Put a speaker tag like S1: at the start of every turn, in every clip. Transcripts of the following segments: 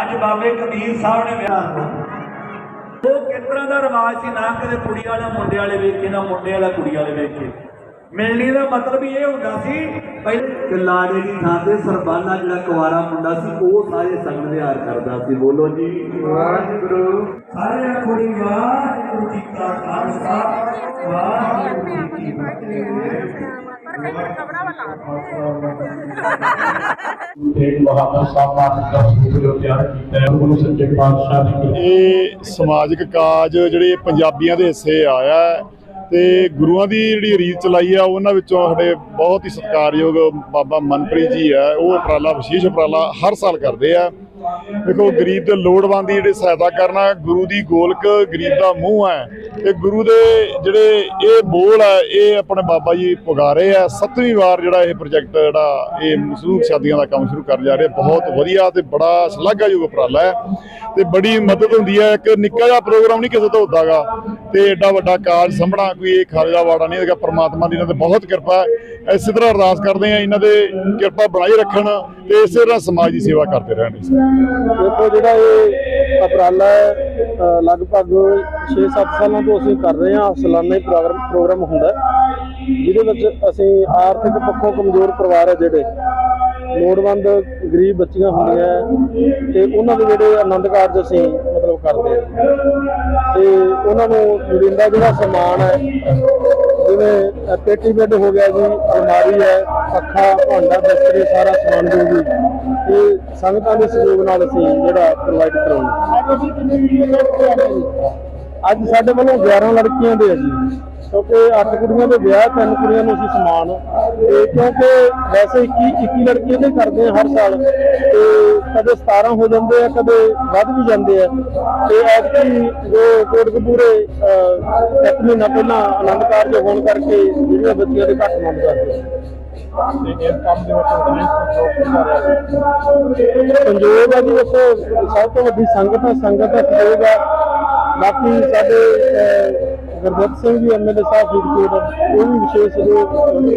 S1: ਅੱਜ ਬਾਬੇ ਕਬੀਰ ਸਾਹਿਬ ਨੇ ਵਿਆਹ ਉਹ ਕਿਸ ਤਰ੍ਹਾਂ ਦਾ ਰਿਵਾਜ ਸੀ ਨਾ ਕਦੇ ਕੁੜੀ ਵਾਲਾ ਮੁੰਡੇ ਵਾਲੇ ਵੇਖ ਨਾ ਮੁੰਡੇ ਵਾਲਾ ਕੁੜੀ ਵਾਲੇ ਵੇਖ। ਮਿਲਣੀ ਦਾ ਮਤਲਬ ਇਹ ਹੁੰਦਾ ਸੀ ਪਹਿਲੇ ਲਾੜੇ ਦੀ ਥਾਂ ਤੇ ਸਰਬਾਨਾ ਜਿਹੜਾ ਕੁਵਾਰਾ ਮੁੰਡਾ ਸੀ ਉਹ ਸਾਰੇ ਸੰਗ ਵਿਹਾਰ ਕਰਦਾ ਸੀ। ਬੋਲੋ ਜੀ। ਵਾਹਿਗੁਰੂ। ਸਾਰੇ ਕੁੜੀ ਵਾਹਿਗੁਰੂ ਜੀ ਕਾ ਖਾਲਸਾ ਵਾਹਿਗੁਰੂ ਜੀ ਕੀ ਫਤਿਹ।
S2: ਇਹ ਸਮਾਜਿਕ ਕਾਜ ਜਿਹੜੇ ਪੰਜਾਬੀਆਂ ਦੇ ਹਿੱਸੇ ਆਇਆ ਤੇ ਗੁਰੂਆਂ ਦੀ ਜਿਹੜੀ ਰੀਤ ਚਲਾਈ ਆ ਉਹਨਾਂ ਵਿੱਚੋਂ ਸਾਡੇ ਬਹੁਤ ਹੀ ਸਤਿਕਾਰਯੋਗ ਬਾਬਾ ਮਨਪ੍ਰੀਤ ਜੀ ਆ ਉਹ ਉਪਰਾਲਾ ਵਿਸ਼ੇਸ਼ ਉਪਰਾਲਾ ਹਰ ਸਾਲ ਕਰਦੇ ਆ। ਦੇਖੋ, ਗਰੀਬ ਤੇ ਲੋੜਵੰਦ ਦੀ ਜਿਹੜੀ ਸਹਾਇਤਾ ਕਰਨਾ ਗੁਰੂ ਦੀ ਗੋਲਕ ਗਰੀਬ ਦਾ ਮੂੰਹ ਹੈ। ਤੇ ਗੁਰੂ ਦੇ ਜਿਹੜੇ ਇਹ ਬੋਲ ਹੈ, ਇਹ ਆਪਣੇ ਬਾਬਾ ਜੀ ਪੁਗਾ ਰਹੇ ਆ। ਸੱਤਵੀਂ ਵਾਰ ਜਿਹੜਾ ਇਹ ਪ੍ਰੋਜੈਕਟ ਜਿਹੜਾ ਇਹ ਮਸੂਕ ਸ਼ਾਦੀਆਂ ਦਾ ਕੰਮ ਸ਼ੁਰੂ ਕਰਨ ਜਾ ਰਹੇ ਬਹੁਤ ਵਧੀਆ ਤੇ ਬੜਾ ਸ਼ਲਾਘਾਯੋਗ ਉਪਰਾਲਾ ਹੈ। ਤੇ ਬੜੀ ਮਦਦ ਹੁੰਦੀ ਹੈ। ਇੱਕ ਨਿੱਕਾ ਜਿਹਾ ਪ੍ਰੋਗਰਾਮ ਨਹੀਂ ਕਿਸੇ ਤੋਂ ਹੁੰਦਾਗਾ। ਤੇ ਐਡਾ ਵੱਡਾ ਕਾਰਜ ਸੰਭਣਾ, ਕੋਈ ਇਹ ਖਾਲਜਾ ਵਾੜਾ ਨਹੀਂ ਹੈਗਾ। ਪ੍ਰਮਾਤਮਾ ਦੀ ਇਹਨਾਂ ਤੇ ਬਹੁਤ ਕਿਰਪਾ ਹੈ। ਇਸੇ ਤਰ੍ਹਾਂ ਅਰਦਾਸ ਕਰਦੇ ਆ ਇਹਨਾਂ ਦੇ ਕਿਰਪਾ ਬਣਾਈ ਰੱਖਣ ਤੇ ਇਸੇ ਤਰ੍ਹਾਂ ਸਮਾਜ ਦੀ ਸੇਵਾ ਕਰਦੇ ਰਹਿਣ।
S3: ਦੇਖੋ ਜਿਹੜਾ ਇਹ ਅਪਰਾਲਾ ਹੈ ਲਗਭਗ 6-7 ਸਾਲਾਂ ਤੋਂ ਅਸੀਂ ਕਰ ਰਹੇ ਹਾਂ ਸਾਲਾਨਾ ਹੀ ਪ੍ਰੋਗਰਾਮ ਹੁੰਦਾ ਜਿਹਦੇ ਵਿੱਚ ਅਸੀਂ ਆਰਥਿਕ ਪੱਖੋਂ ਕਮਜ਼ੋਰ ਪਰਿਵਾਰ ਹੈ ਜਿਹੜੇ ਲੋੜਵੰਦ ਗਰੀਬ ਬੱਚੀਆਂ ਹੁੰਦੀਆਂ ਹੈ, ਤੇ ਉਹਨਾਂ ਦੇ ਜਿਹੜੇ ਆਨੰਦ ਕਾਰਜ ਅਸੀਂ ਮਤਲਬ ਕਰਦੇ ਹਾਂ। ਤੇ ਉਹਨਾਂ ਨੂੰ ਲੋੜੀਂਦਾ ਜਿਹੜਾ ਸਮਾਨ ਹੈ ਪੇਟੀ ਬੈੱਡ ਹੋ ਗਿਆ ਜੀ, ਅਲਮਾਰੀ ਹੈ, ਅੱਖਾਂ, ਭਾਂਡਾ, ਬਿਸਤਰੇ, ਸਾਰਾ ਸਮਾਨ ਜੋ। ਵੀ ਇਹ ਸੰਗਤਾਂ ਦੇ ਸਹਿਯੋਗ ਨਾਲ ਅਸੀਂ ਜਿਹੜਾ ਪ੍ਰੋਵਾਈਡ ਕਰਾਉਂਦੇ ਅੱਜ ਸਾਡੇ ਵੱਲੋਂ 11 ਲੜਕੀਆਂ ਦੇ ਆ ਜੀ। ਕਿਉਂਕਿ 8 ਕੁੜੀਆਂ ਦੇ ਵਿਆਹ ਤਿੰਨ ਕੁੜੀਆਂ ਨੂੰ ਅਸੀਂ ਸਮਾਨ। ਤੇ ਕਿਉਂਕਿ ਵੈਸੇ 21 21 ਲੜਕੀਆਂ ਦੇ ਕਰਦੇ ਆ ਹਰ ਸਾਲ। ਤੇ ਕਦੇ 17 ਹੋ ਜਾਂਦੇ ਆ ਕਦੇ ਵੱਧ ਵੀ ਜਾਂਦੇ ਆ। ਤੇ ਐਤਕੀ ਜੋ ਕੋਟਕਪੂਰੇ ਇੱਕ ਮਹੀਨਾ ਪਹਿਲਾਂ ਆਨੰਦ ਕਾਰਜ ਹੋਣ ਕਰਕੇ ਜਿਹੜੀਆਂ ਬੱਚੀਆਂ ਦੇ ਘੱਟ ਆਨੰਦ ਕਰਦੇ ਆ।
S4: ਇਸ ਕੰਮ ਦੇ ਵਿੱਚ
S3: ਸੰਯੋਗ ਆ ਜੀ ਦੇਖੋ ਸਭ ਤੋਂ ਵੱਡੀ ਸੰਗਤ ਹੈ ਸੰਗਤ ਦਾ ਸਹਿਯੋਗ ਹੈ ਬਾਕੀ ਸਾਡੇ ਅਹ, ਗੁਰਦਿੱਤ ਸਿੰਘ ਜੀ ਐਮਐਲਏ ਸਾਹਿਬ ਫਰੀਦਕੋਟ ਉਹ ਵੀ ਵਿਸ਼ੇਸ਼ ਸਹਿਯੋਗ ਪਹੁੰਚੇ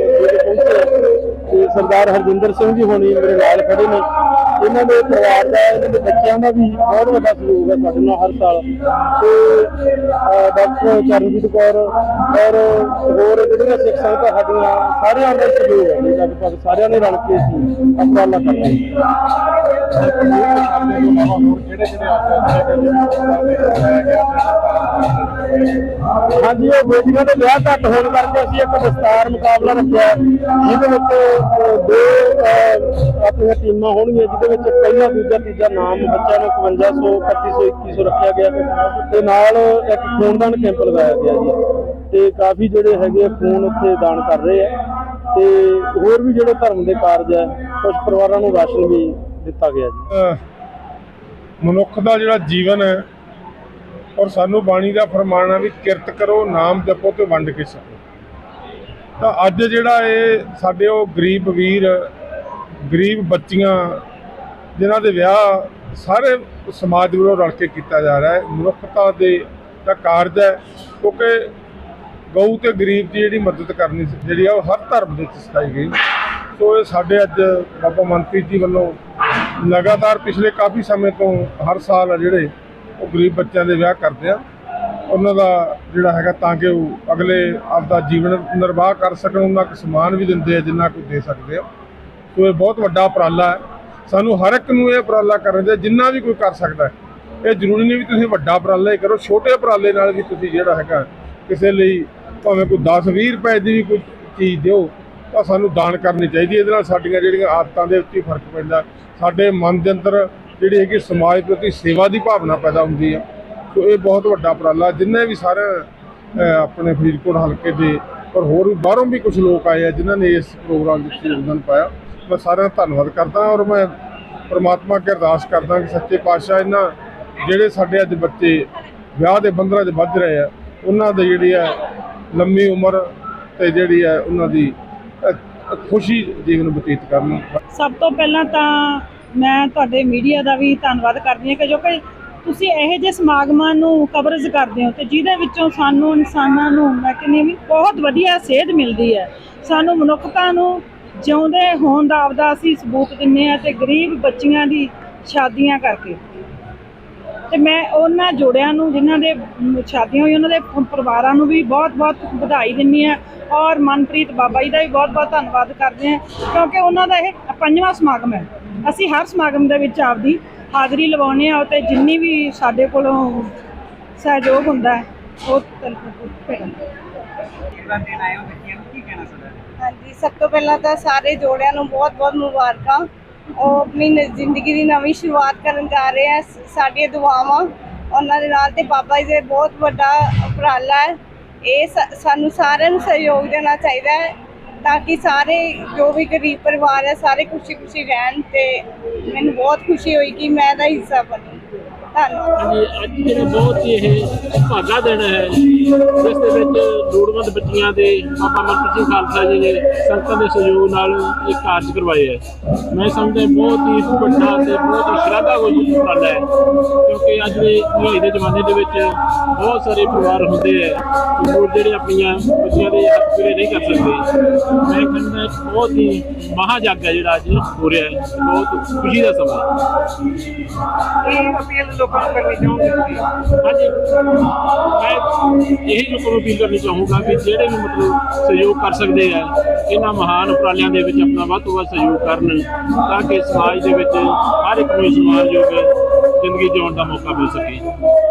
S3: ਤੇ ਸਰਦਾਰ ਹਰਜਿੰਦਰ ਸਿੰਘ ਜੀ ਹੋਣੀ ਮੇਰੇ ਨਾਲ ਖੜੇ ਨੇ। ਇਹਨਾਂ ਦੇ ਪਰਿਵਾਰ ਦਾ ਇਹਨਾਂ ਦੇ ਬੱਚਿਆਂ ਦਾ ਵੀ ਬਹੁਤ ਵੱਡਾ ਸਹਿਯੋਗ ਹੈ ਸਾਡੇ ਨਾਲ ਹਰ ਸਾਲ। ਤੇ ਡਾਕਟਰ ਚਰਨਜੀਤ ਕੌਰ ਔਰ ਹੋਰ ਜਿਹੜੀਆਂ ਸਿੱਖ ਸੰਗਤਾਂ ਸਾਡੀਆਂ ਸਾਰਿਆਂ ਦਾ ਸਹਿਯੋਗ ਹੈ ਲਗਭਗ ਸਾਰਿਆਂ ਨੇ ਰਲ ਕੇ ਅਸੀਂ ਉਪਰਾਲਾ ਕਰਦੇ ਹਾਂ। ਹਾਂਜੀ, ਉਹ ਬੇਟੀਆਂ ਦੇ ਵਿਆਹ ਘੱਟ ਹੋਣ ਕਰਕੇ ਅਸੀਂ ਇੱਕ ਦਸਤਾਰ ਮੁਕਾਬਲਾ ਰੱਖਿਆ ਜਿਹਦੇ ਵਿੱਚ ਦੋ ਆਪਣੀਆਂ ਟੀਮਾਂ ਹੋਣਗੀਆਂ, ਜਿਹਦੇ ਵਿੱਚ ਪਹਿਲਾ ਦੂਜਾ, ਤੀਜਾ ਨਾਮ ਬੱਚਿਆਂ ਨੂੰ 5500 2500 2100 ਰੱਖਿਆ ਗਿਆ ਤੇ ਨਾਲ ਇੱਕ ਖੂਨਦਾਨ ਕੈਂਪ ਲਗਾਇਆ ਗਿਆ ਜੀ। ਤੇ ਕਾਫੀ ਜਿਹੜੇ ਹੈਗੇ ਆ ਖੂਨ ਉੱਥੇ ਦਾਨ ਕਰ ਰਹੇ ਆ। ਤੇ ਹੋਰ ਵੀ ਜਿਹੜੇ ਧਰਮ ਦੇ ਕਾਰਜ ਹੈ ਕੁਝ ਪਰਿਵਾਰਾਂ ਨੂੰ ਰਾਸ਼ਨ ਵੀ ਦਿੱਤਾ ਗਿਆ ਜੀ।
S4: ਮਨੁੱਖ ਦਾ ਜਿਹੜਾ ਜੀਵਨ ਹੈ, ਔਰ ਸਾਨੂੰ ਬਾਣੀ ਦਾ ਫਰਮਾਨ ਹੈ ਵੀ ਕਿਰਤ ਕਰੋ, ਨਾਮ ਜਪੋ ਤੇ ਵੰਡ ਕੇ ਛਕੋ। ਤਾਂ ਅੱਜ ਜਿਹੜਾ ਇਹ ਸਾਡੇ ਉਹ ਗਰੀਬ ਵੀਰ, ਗਰੀਬ ਬੱਚੀਆਂ, ਜਿਨ੍ਹਾਂ ਦੇ ਵਿਆਹ ਸਾਰੇ ਸਮਾਜ ਵੱਲੋਂ ਰਲ ਕੇ ਕੀਤਾ ਜਾ ਰਿਹਾ ਹੈ, ਮਨੁੱਖਤਾ ਦੇ ਦਾ ਕਾਰਜ ਹੈ, ਕਿਉਂਕਿ ਗਊ ਤੇ ਗਰੀਬ ਦੀ ਜਿਹੜੀ ਮਦਦ ਕਰਨੀ ਜਿਹੜੀ ਆ ਉਹ ਹਰ ਧਰਮ ਦੇ ਵਿੱਚ ਸਿਖਾਈ ਗਈ। ਸੋ ਇਹ ਸਾਡੇ ਅੱਜ ਬਾਬਾ ਮਨਪ੍ਰੀਤ ਜੀ ਵੱਲੋਂ ਲਗਾਤਾਰ ਪਿਛਲੇ ਕਾਫੀ ਸਮੇਂ ਤੋਂ ਹਰ ਸਾਲ ਆ ਜਿਹੜੇ ਉਹ ਗਰੀਬ ਬੱਚਿਆਂ ਦੇ ਵਿਆਹ ਕਰਦੇ ਆ। ਉਹਨਾਂ ਦਾ ਜਿਹੜਾ ਹੈਗਾ ਤਾਂ ਕਿ ਉਹ ਅਗਲੇ ਆਪਦਾ ਜੀਵਨ ਨਿਰਵਾਹ ਕਰ ਸਕਣ, ਉਹਨਾਂ ਕੁ ਸਮਾਨ ਵੀ ਦਿੰਦੇ ਆ, ਜਿੰਨਾ ਕੁ ਦੇ ਸਕਦੇ ਆ। ਸੋ ਇਹ ਬਹੁਤ ਵੱਡਾ ਉਪਰਾਲਾ ਹੈ। ਸਾਨੂੰ ਹਰ ਇੱਕ ਨੂੰ ਇਹ ਉਪਰਾਲਾ ਕਰਨ ਦੇ ਜਿੰਨਾ ਵੀ ਕੋਈ ਕਰ ਸਕਦਾ ਇਹ ਜ਼ਰੂਰੀ ਨਹੀਂ ਵੀ ਤੁਸੀਂ ਵੱਡਾ ਉਪਰਾਲਾ ਹੀ ਕਰੋ, ਛੋਟੇ ਉਪਰਾਲੇ ਨਾਲ ਵੀ ਤੁਸੀਂ ਜਿਹੜਾ ਹੈਗਾ ਕਿਸੇ ਲਈ ਭਾਵੇਂ ਕੋਈ 10 20 ਰੁਪਏ ਦੀ ਵੀ ਕੋਈ ਚੀਜ਼ ਦਿਓ ਤਾਂ ਸਾਨੂੰ ਦਾਨ ਕਰਨੀ ਚਾਹੀਦੀ ਹੈ। ਇਹਦੇ ਨਾਲ ਸਾਡੀਆਂ ਜਿਹੜੀਆਂ ਆਦਤਾਂ ਦੇ ਉੱਤੇ ਹੀ ਫ਼ਰਕ ਪੈਂਦਾ। ਸਾਡੇ ਮਨ ਦੇ ਅੰਦਰ ਜਿਹੜੀ ਹੈਗੀ ਸਮਾਜ ਪ੍ਰਤੀ ਸੇਵਾ ਦੀ ਭਾਵਨਾ ਪੈਦਾ ਹੁੰਦੀ ਹੈ। ਸੋ ਇਹ ਬਹੁਤ ਵੱਡਾ ਉਪਰਾਲਾ। ਜਿੰਨੇ ਵੀ ਸਾਰੇ ਆਪਣੇ ਫਰੀਦਕੋਟ ਹਲਕੇ ਦੇ ਔਰ ਹੋਰ ਵੀ ਬਾਹਰੋਂ ਵੀ ਕੁਝ ਲੋਕ ਆਏ ਆ, ਜਿਨ੍ਹਾਂ ਨੇ ਇਸ ਪ੍ਰੋਗਰਾਮ ਵਿੱਚ ਯੋਗਦਾਨ ਪਾਇਆ, ਮੈਂ ਸਾਰਿਆਂ ਦਾ ਧੰਨਵਾਦ ਕਰਦਾ ਔਰ ਮੈਂ ਪਰਮਾਤਮਾ ਅੱਗੇ ਅਰਦਾਸ ਕਰਦਾ ਕਿ ਸੱਚੇ ਪਾਤਸ਼ਾਹ ਇਹਨਾਂ ਜਿਹੜੇ ਸਾਡੇ ਅੱਜ ਬੱਚੇ ਵਿਆਹ ਦੇ ਬੰਧਨਾਂ 'ਚ ਵੱਜ ਰਹੇ ਆ, ਉਹਨਾਂ ਦੇ ਜਿਹੜੀ ਹੈ ਲੰਮੀ ਉਮਰ ਤੇ ਜਿਹੜੀ ਹੈ ਉਹਨਾਂ ਦੀ ਖੁਸ਼ੀ ਜੀਵਨ ਬਤੀਤ ਕਰਨ।
S5: ਸਭ ਤੋਂ ਪਹਿਲਾਂ ਤਾਂ ਮੈਂ ਤੁਹਾਡੇ ਮੀਡੀਆ ਦਾ ਵੀ ਧੰਨਵਾਦ ਕਰਦੀ ਹਾਂ ਕਿ ਜੋ ਕਿ ਤੁਸੀਂ ਇਹੋ ਜਿਹੇ ਸਮਾਗਮਾਂ ਨੂੰ ਕਵਰੇਜ ਕਰਦੇ ਹੋ ਤੇ ਜਿਹਦੇ ਵਿੱਚੋਂ ਸਾਨੂੰ ਇਨਸਾਨਾਂ ਨੂੰ ਮੈਂ ਕਹਿੰਦੀ ਹਾਂ ਵੀ ਬਹੁਤ ਵਧੀਆ ਸੇਧ ਮਿਲਦੀ ਹੈ। ਸਾਨੂੰ ਮਨੁੱਖਤਾ ਨੂੰ ਜਿਉਂਦੇ ਹੋਣ ਦਾ ਆਪਦਾ ਅਸੀਂ ਸਬੂਤ ਦਿੰਨੇ ਆ ਤੇ ਗਰੀਬ ਬੱਚੀਆਂ ਦੀ ਸ਼ਾਦੀਆਂ ਕਰਕੇ। ਤੇ ਮੈਂ ਉਹਨਾਂ ਜੋੜਿਆਂ ਨੂੰ ਜਿਨ੍ਹਾਂ ਦੇ ਸ਼ਾਦੀਆਂ ਹੋਈ ਉਹਨਾਂ ਦੇ ਪਰਿਵਾਰਾਂ ਨੂੰ ਵੀ ਬਹੁਤ-ਬਹੁਤ ਵਧਾਈ ਦਿੰਦੀ ਹਾਂ ਔਰ ਮਨਪ੍ਰੀਤ ਬਾਬਾ ਜੀ ਦਾ ਵੀ ਬਹੁਤ-ਬਹੁਤ ਧੰਨਵਾਦ ਕਰਦੇ ਹਾਂ ਕਿਉਂਕਿ ਉਹਨਾਂ ਦਾ ਇਹ ਪੰਜਵਾਂ ਸਮਾਗਮ ਹੈ। ਅਸੀਂ ਹਰ ਸਮਾਗਮ ਦੇ ਵਿੱਚ ਆਪਦੀ ਹਾਜ਼ਰੀ ਲਵਾਉਂਦੇ ਹਾਂ ਤੇ ਜਿੰਨੀ ਵੀ ਸਾਡੇ ਕੋਲੋਂ ਸਹਿਯੋਗ ਹੁੰਦਾ ਹੈ ਉਹ
S6: ਹਾਂਜੀ ਸਭ ਤੋਂ ਪਹਿਲਾਂ ਤਾਂ ਸਾਰੇ ਜੋੜਿਆਂ ਨੂੰ ਬਹੁਤ-ਬਹੁਤ ਮੁਬਾਰਕਾਂ। ਉਹ ਆਪਣੀ ਨ- ਜ਼ਿੰਦਗੀ ਦੀ ਨਵੀਂ ਸ਼ੁਰੂਆਤ ਕਰਨ ਜਾ ਰਹੇ ਆ। ਸ- ਸਾਡੀਆਂ ਦੁਆਵਾਂ ਉਹਨਾਂ ਦੇ ਨਾਲ ਤੇ ਬਾਬਾ ਜੀ ਦੇ ਬਹੁਤ ਵੱਡਾ ਉਪਰਾਲਾ ਹੈ। ਇਹ ਸ- ਸਾਨੂੰ ਸਾਰਿਆਂ ਨੂੰ ਸਹਿਯੋਗ ਦੇਣਾ ਚਾਹੀਦਾ ਹੈ ਤਾਂ ਕਿ ਸਾਰੇ ਜੋ ਵੀ ਗਰੀਬ ਪਰਿਵਾਰ ਹੈ, ਸਾਰੇ ਖੁਸ਼ੀ-ਖੁਸ਼ੀ ਰਹਿਣ ਤੇ ਮੈਨੂੰ ਬਹੁਤ ਖੁਸ਼ੀ ਹੋਈ ਕਿ ਮੈਂ ਦਾ ਹਿੱਸਾ ਬਣੀ ਧੰਨਵਾਦ
S7: ਹਾਂਜੀ, ਅੱਜ ਜਿਹੜਾ ਬਹੁਤ ਹੀ ਇਹ ਭਾਗਾ ਦਿਨ ਹੈ। ਜਿਸ ਦੇ ਵਿੱਚ ਲੋੜਵੰਦ ਬੱਚੀਆਂ ਦੇ ਬਾਬਾ ਮਨਪ੍ਰੀਤ ਸਿੰਘ ਖਾਲਸਾ ਜੀ ਨੇ ਸੰਗਤਾਂ ਦੇ ਸਹਿਯੋਗ ਨਾਲ ਇਹ ਕਾਰਜ ਕਰਵਾਏ ਹੈ। ਮੈਂ ਸਮਝਦਾ ਬਹੁਤ ਹੀ ਵੱਡਾ ਤੇ ਬਹੁਤ ਹੀ ਸ਼ਰਧਾ ਕੋਈ ਉਪਰਾਲਾ ਹੈ। ਕਿਉਂਕਿ ਅੱਜ ਦੇ ਮਹਿੰਗਾਈ ਦੇ ਜ਼ਮਾਨੇ ਦੇ ਵਿੱਚ ਬਹੁਤ ਸਾਰੇ ਪਰਿਵਾਰ ਹੁੰਦੇ ਹੈ। ਜੋ ਜਿਹੜੇ ਆਪਣੀਆਂ ਬੱਚੀਆਂ ਦੇ ਹੱਥ ਪੂਰੇ ਨਹੀਂ ਕਰ ਸਕਦੇ। ਮੈਂ ਕਹਿੰਦਾ ਇੱਕ ਬਹੁਤ ਹੀ ਮਹਾ ਜਾਗ ਹੈ ਜਿਹੜਾ ਅੱਜ ਹੋ ਰਿਹਾ ਹੈ। ਬਹੁਤ ਖੁਸ਼ੀ ਦਾ ਸਮਾਂ
S8: ਇਹ ਅਪੀਲ ਲੋਕਾਂ ਨੂੰ ਕਰਨੀ ਚਾਹੁੰਦੇ
S7: ਹਾਂਜੀ। ਮੈਂ ਇਹੀ ਲੋਕਾਂ ਨੂੰ ਅਪੀਲ ਕਰਨੀ ਚਾਹੂੰਗਾ ਕਿ ਜਿਹੜੇ ਵੀ ਮਤਲਬ ਸਹਿਯੋਗ ਕਰ ਸਕਦੇ ਆ, ਇਹਨਾਂ ਮਹਾਨ ਉਪਰਾਲਿਆਂ ਦੇ ਵਿੱਚ ਆਪਣਾ ਵੱਧ ਤੋਂ ਵੱਧ ਸਹਿਯੋਗ ਕਰਨ ਤਾਂ ਕਿ ਸਮਾਜ ਦੇ ਵਿੱਚ ਹਰ ਇੱਕ ਨੂੰ ਸਮਾਨਯੋਗ ਜ਼ਿੰਦਗੀ ਜਿਉਣ ਦਾ ਮੌਕਾ ਮਿਲ ਸਕੇ।